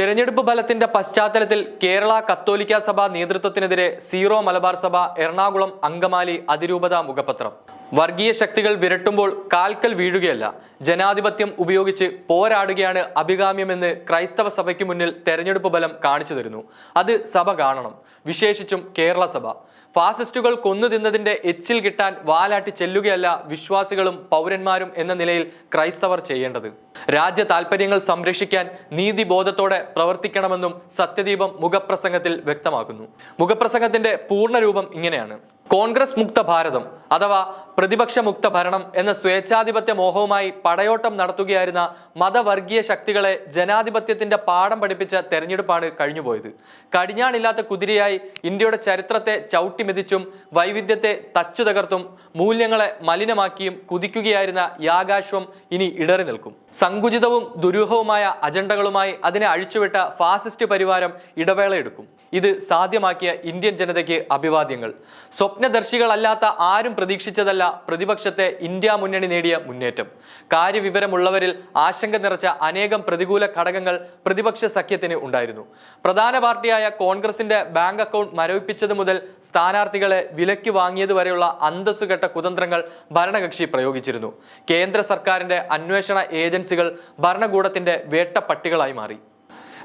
തിരഞ്ഞെടുപ്പ് ഫലത്തിന്റെ പശ്ചാത്തലത്തിൽ കേരള കത്തോലിക്ക സഭ നേതൃത്വത്തിനെതിരെ സീറോ മലബാർ സഭ എറണാകുളം അങ്കമാലി അതിരൂപത മുഖപത്രം. വർഗീയ ശക്തികൾ വിരട്ടുമ്പോൾ കാൽക്കൽ വീഴുകയല്ല. ജനാധിപത്യം ഉപയോഗിച്ച് പോരാടുകയാണ് അഭികാമ്യമെന്ന് ക്രൈസ്തവ സഭയ്ക്ക് മുന്നിൽ തെരഞ്ഞെടുപ്പ് ബലം കാണിച്ചു തരുന്നു. അത് സഭ കാണണം. വിശേഷിച്ചും കേരള സഭ. ഫാസിസ്റ്റുകൾ കൊന്നു തിന്നതിന്റെ എച്ചിൽ കിട്ടാൻ വാലാട്ടി ചെല്ലുകയല്ല വിശ്വാസികളും പൗരന്മാരും എന്ന നിലയിൽ ക്രൈസ്തവർ ചെയ്യേണ്ടത്. രാജ്യ താൽപ്പര്യങ്ങൾ സംരക്ഷിക്കാൻ നീതിബോധത്തോടെ പ്രവർത്തിക്കണമെന്നും സത്യദീപം മുഖപ്രസംഗത്തിൽ വ്യക്തമാക്കുന്നു. മുഖപ്രസംഗത്തിന്റെ പൂർണരൂപം ഇങ്ങനെയാണ്. കോൺഗ്രസ് മുക്ത ഭാരതം അഥവാ പ്രതിപക്ഷ മുക്ത ഭരണം എന്ന സ്വേച്ഛാധിപത്യ മോഹവുമായി പടയോട്ടം നടത്തുകയായിരുന്ന മതവർഗീയ ശക്തികളെ ജനാധിപത്യത്തിന്റെ പാഠം പഠിപ്പിച്ച തെരഞ്ഞെടുപ്പാണ് കഴിഞ്ഞുപോയത്. കടിഞ്ഞാണില്ലാത്ത കുതിരയായി ഇന്ത്യയുടെ ചരിത്രത്തെ ചവിട്ടിമെതിച്ചും വൈവിധ്യത്തെ തച്ചു തകർത്തും മൂല്യങ്ങളെ മലിനമാക്കിയും കുതിക്കുകയായിരുന്ന യാഗാശ്വം ഇനി ഇടറി നിൽക്കും. സങ്കുചിതവും ദുരൂഹവുമായ അജണ്ടകളുമായി അതിനെ അഴിച്ചുവിട്ട ഫാസിസ്റ്റ് പരിവാരം ഇടവേളയെടുക്കും. ഇത് സാധ്യമാക്കിയ ഇന്ത്യൻ ജനതയ്ക്ക് അഭിവാദ്യങ്ങൾ. സ്വപ്നദർശികളല്ലാത്ത ആരും പ്രതീക്ഷിച്ചതല്ല പ്രതിപക്ഷത്തെ ഇന്ത്യ മുന്നണി നേടിയ മുന്നേറ്റം. കാര്യവിവരമുള്ളവരിൽ ആശങ്ക നിറച്ച അനേകം പ്രതികൂല ഘടകങ്ങൾ പ്രതിപക്ഷ സഖ്യത്തിന് ഉണ്ടായിരുന്നു. പ്രധാന പാർട്ടിയായ കോൺഗ്രസിന്റെ ബാങ്ക് അക്കൗണ്ട് മരവിപ്പിച്ചത് മുതൽ സ്ഥാനാർത്ഥികളെ വിലയ്ക്ക് വാങ്ങിയതുവരെയുള്ള അന്തസ്സുകെട്ട കുതന്ത്രങ്ങൾ ഭരണകക്ഷി പ്രയോഗിച്ചിരുന്നു. കേന്ദ്ര സർക്കാരിന്റെ അന്വേഷണ ഏജൻസികൾ ഭരണകൂടത്തിന്റെ വേട്ടപ്പട്ടികളായി മാറി.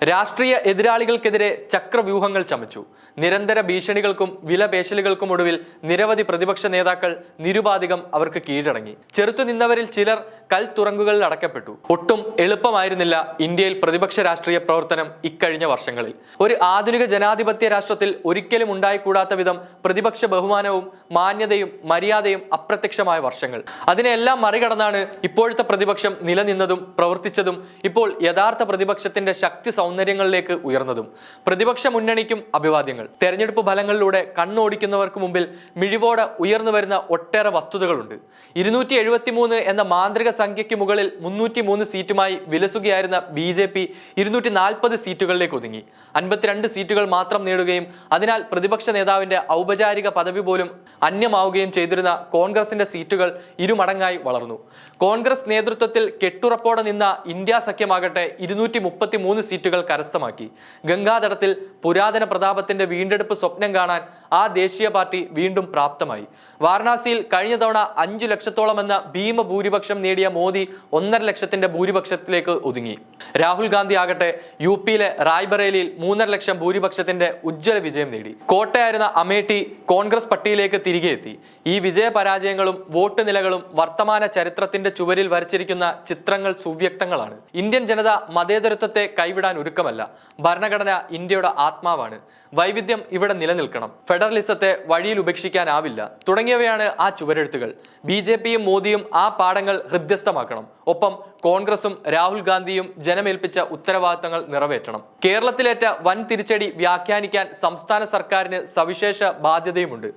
രാഷ്ട്രീയ എതിരാളികൾക്കെതിരെ ചക്രവ്യൂഹങ്ങൾ ചമച്ചു. നിരന്തര ഭീഷണികൾക്കും വിലപേശലുകൾക്കും ഒടുവിൽ നിരവധി പ്രതിപക്ഷ നേതാക്കൾ നിരുപാധികം അവർക്ക് കീഴടങ്ങി. ചെറുത്തുനിന്നവരിൽ ചിലർ കൽ തുറങ്കുകളിൽ അടക്കപ്പെട്ടു. ഒട്ടും എളുപ്പമായിരുന്നില്ല ഇന്ത്യയിൽ പ്രതിപക്ഷ രാഷ്ട്രീയ പ്രവർത്തനം ഇക്കഴിഞ്ഞ വർഷങ്ങളിൽ. ഒരു ആധുനിക ജനാധിപത്യ രാഷ്ട്രത്തിൽ ഒരിക്കലും ഉണ്ടായിക്കൂടാത്ത വിധം പ്രതിപക്ഷ ബഹുമാനവും മാന്യതയും മര്യാദയും അപ്രത്യക്ഷമായ വർഷങ്ങൾ. അതിനെല്ലാം മറികടന്നാണ് ഇപ്പോഴത്തെ പ്രതിപക്ഷം നിലനിന്നതും പ്രവർത്തിച്ചതും ഇപ്പോൾ യഥാർത്ഥ പ്രതിപക്ഷത്തിന്റെ ശക്തി സൗന്ദര്യങ്ങളിലേക്ക് ഉയർന്നതും പ്രതിപക്ഷ മുന്നണിക്കും അഭിവാദ്യങ്ങൾ. തെരഞ്ഞെടുപ്പ് ഫലങ്ങളിലൂടെ കണ്ണോടിക്കുന്നവർക്ക് മുമ്പിൽ മിഴിവോടെ ഉയർന്നു വരുന്ന ഒട്ടേറെ വസ്തുതകളുണ്ട്. ഇരുന്നൂറ്റി എഴുപത്തി മൂന്ന് എന്ന മാന്ത്രിക സംഖ്യയ്ക്ക് മുകളിൽ മുന്നൂറ്റി മൂന്ന് സീറ്റുമായി വിലസുകയായിരുന്ന ബി ജെ പി ഇരുന്നൂറ്റി നാൽപ്പത് സീറ്റുകളിലേക്ക് ഒതുങ്ങി. അൻപത്തിരണ്ട് സീറ്റുകൾ മാത്രം നേടുകയും അതിനാൽ പ്രതിപക്ഷ നേതാവിന്റെ ഔപചാരിക പദവി പോലും അന്യമാവുകയും ചെയ്തിരുന്ന കോൺഗ്രസിന്റെ സീറ്റുകൾ ഇരുമടങ്ങായി വളർന്നു. കോൺഗ്രസ് നേതൃത്വത്തിൽ കെട്ടുറപ്പോടെ നിന്ന ഇന്ത്യ സഖ്യമാകട്ടെ ഇരുന്നൂറ്റി മുപ്പത്തി മൂന്ന് സീറ്റുകൾ കരസ്ഥമാക്കി. ഗംഗാതടത്തിൽ പുരാതന പ്രതാപത്തിന്റെ വീണ്ടെടുപ്പ് സ്വപ്നം കാണാൻ ആ ദേശീയ പാർട്ടി വീണ്ടും പ്രാപ്തമായി. വാരണാസിയിൽ കഴിഞ്ഞ തവണ അഞ്ചു ലക്ഷത്തോളം എന്ന ഭീമ ഭൂരിപക്ഷം നേടിയ മോദി ഒന്നര ലക്ഷത്തിന്റെ ഭൂരിപക്ഷത്തിലേക്ക് ഒതുങ്ങി. രാഹുൽ ഗാന്ധി ആകട്ടെ യു പിയിലെ റായ്ബറേലിയിൽ മൂന്നര ലക്ഷം ഭൂരിപക്ഷത്തിന്റെ ഉജ്ജ്വല വിജയം നേടി. കോട്ടയായിരുന്ന അമേഠി കോൺഗ്രസ് പട്ടിയിലേക്ക് തിരികെ എത്തി. ഈ വിജയ പരാജയങ്ങളും വോട്ട് നിലകളും വർത്തമാന ചരിത്രത്തിന്റെ ചുവരിൽ വരച്ചിരിക്കുന്ന ചിത്രങ്ങൾ സുവ്യക്തങ്ങളാണ്. ഇന്ത്യൻ ജനത മതേതരത്വത്തെ കൈവിടാൻ ഒരുക്കമല്ല ഭരണഘടന ഇന്ത്യയുടെ ആത്മാവാണ്. വൈവിധ്യം ഇവിടെ നിലനിൽക്കണം. ഫെഡറലിസത്തെ വഴിയിൽ ഉപേക്ഷിക്കാനാവില്ല. തുടങ്ങിയവയാണ് ആ ചുവരെഴുത്തുകൾ. ബി ജെ പിയും മോദിയും ആ പാഠങ്ങൾ ഹൃദ്യസ്ഥമാക്കണം. ഒപ്പം കോൺഗ്രസും രാഹുൽ ഗാന്ധിയും ജനമേൽപ്പിച്ച ഉത്തരവാദിത്തങ്ങൾ നിറവേറ്റണം. കേരളത്തിലേറ്റ വൻ തിരിച്ചടി വ്യാഖ്യാനിക്കാൻ സംസ്ഥാന സർക്കാരിന് സവിശേഷ ബാധ്യതയുമുണ്ട്.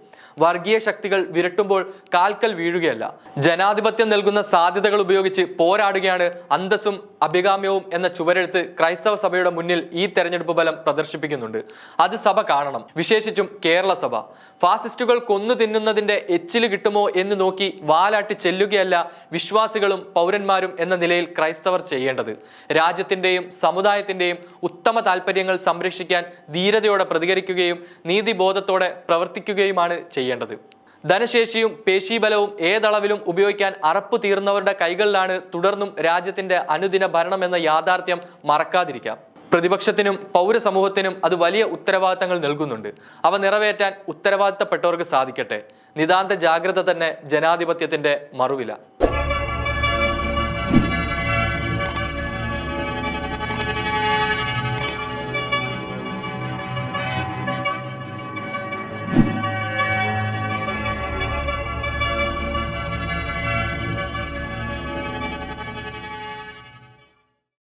വർഗീയ ശക്തികൾ വിരട്ടുമ്പോൾ കാൽക്കൽ വീഴുകയല്ല. ജനാധിപത്യം നൽകുന്ന സാധ്യതകൾ ഉപയോഗിച്ച് പോരാടുകയാണ് അന്തസ്സും അഭികാമ്യവും എന്ന ചുവരെഴുത്ത് ക്രൈസ്തവ സഭയുടെ മുന്നിൽ ഈ തെരഞ്ഞെടുപ്പ് ഫലം പ്രദർശിപ്പിക്കുന്നുണ്ട്. അത് സഭ കാണണം. വിശേഷിച്ചും കേരള സഭ. ഫാസിസ്റ്റുകൾ കൊന്നു തിന്നുന്നതിന്റെ എച്ചിൽ കിട്ടുമോ എന്ന് നോക്കി വാലാട്ടി ചെല്ലുകയല്ല വിശ്വാസികളും പൗരന്മാരും എന്ന നിലയിൽ ക്രൈസ്തവർ ചെയ്യേണ്ടത്. രാജ്യത്തിന്റെയും സമുദായത്തിന്റെയും ഉത്തമ താല്പര്യങ്ങൾ സംരക്ഷിക്കാൻ ധീരതയോടെ പ്രതികരിക്കുകയും നീതിബോധത്തോടെ പ്രവർത്തിക്കുകയുമാണ് ചെയ്യേണ്ടത്. ധനശേഷിയും പേശീബലവും ഏതളവിലും ഉപയോഗിക്കാൻ അറപ്പ് തീർന്നവരുടെ കൈകളിലാണ് തുടർന്നും രാജ്യത്തിന്റെ അനുദിന ഭരണം എന്ന യാഥാർത്ഥ്യം മറക്കാതിരിക്കാം. പ്രതിപക്ഷത്തിനും പൗരസമൂഹത്തിനും അത് വലിയ ഉത്തരവാദിത്തങ്ങൾ നൽകുന്നുണ്ട്. അവ നിറവേറ്റാൻ ഉത്തരവാദിത്തപ്പെട്ടവർക്ക് സാധിക്കട്ടെ. നിതാന്ത ജാഗ്രത തന്നെ ജനാധിപത്യത്തിന്റെ മറുവില.